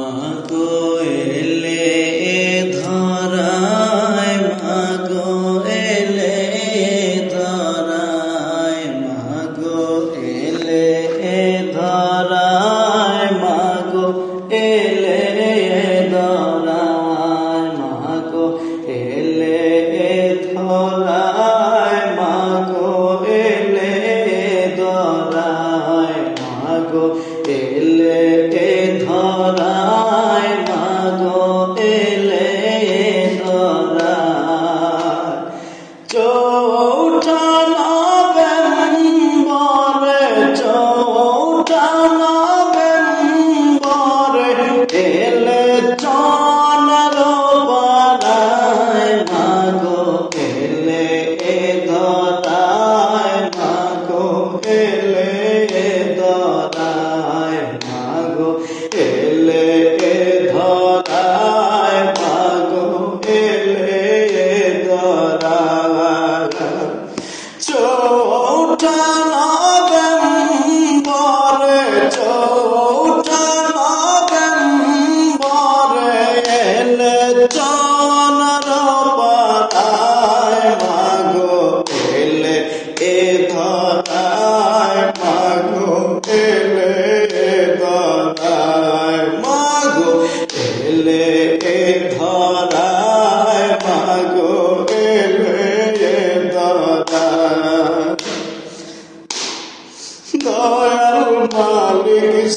وأن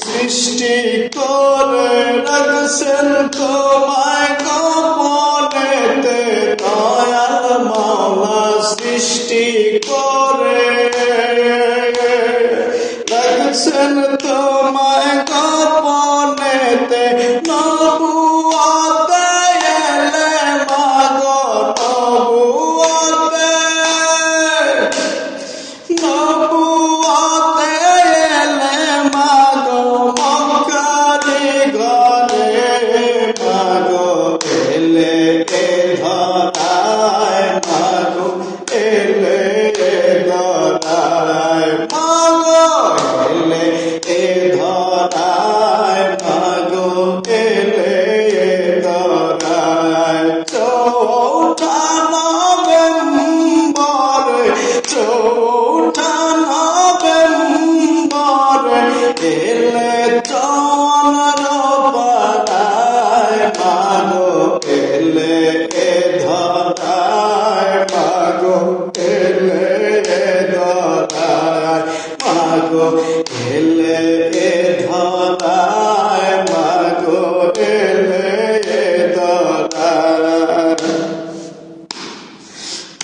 সৃষ্টি করে রাখছেন তোমায় Oh.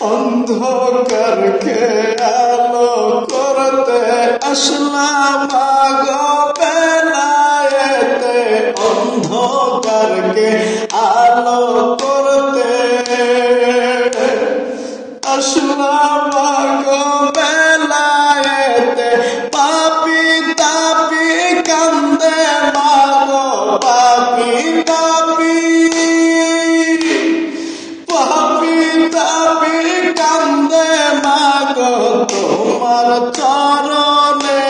অন্ধকারকে আলো করতে আসলাম বেলায়েতে। অন্ধকারকে আলো করতে আসলাম কান্দে মা গো তোমার চরণে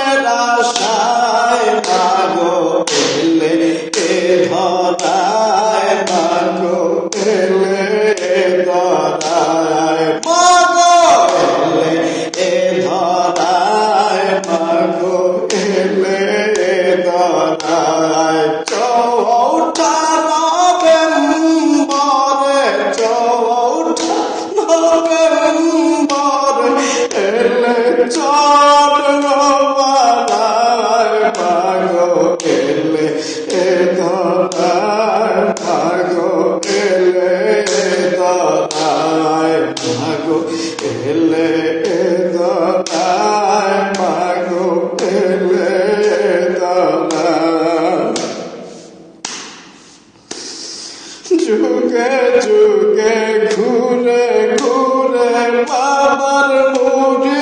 Juke, juke, ghule, ghule, babar mudi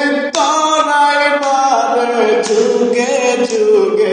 to get together.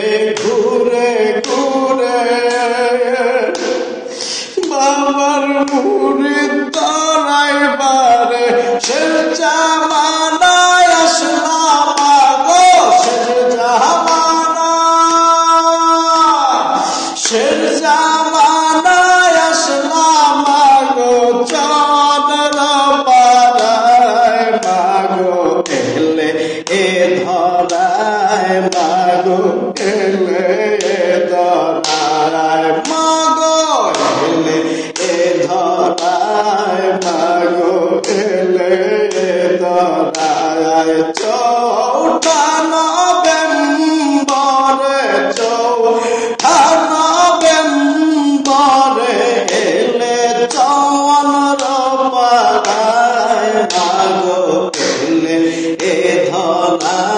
চৌঠা নভেম্বরে চৌঠা নভেম্বরে এলে চন রপায় আগো এলে এ ধলা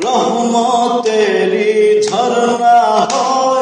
रहमत तेरी झरना हो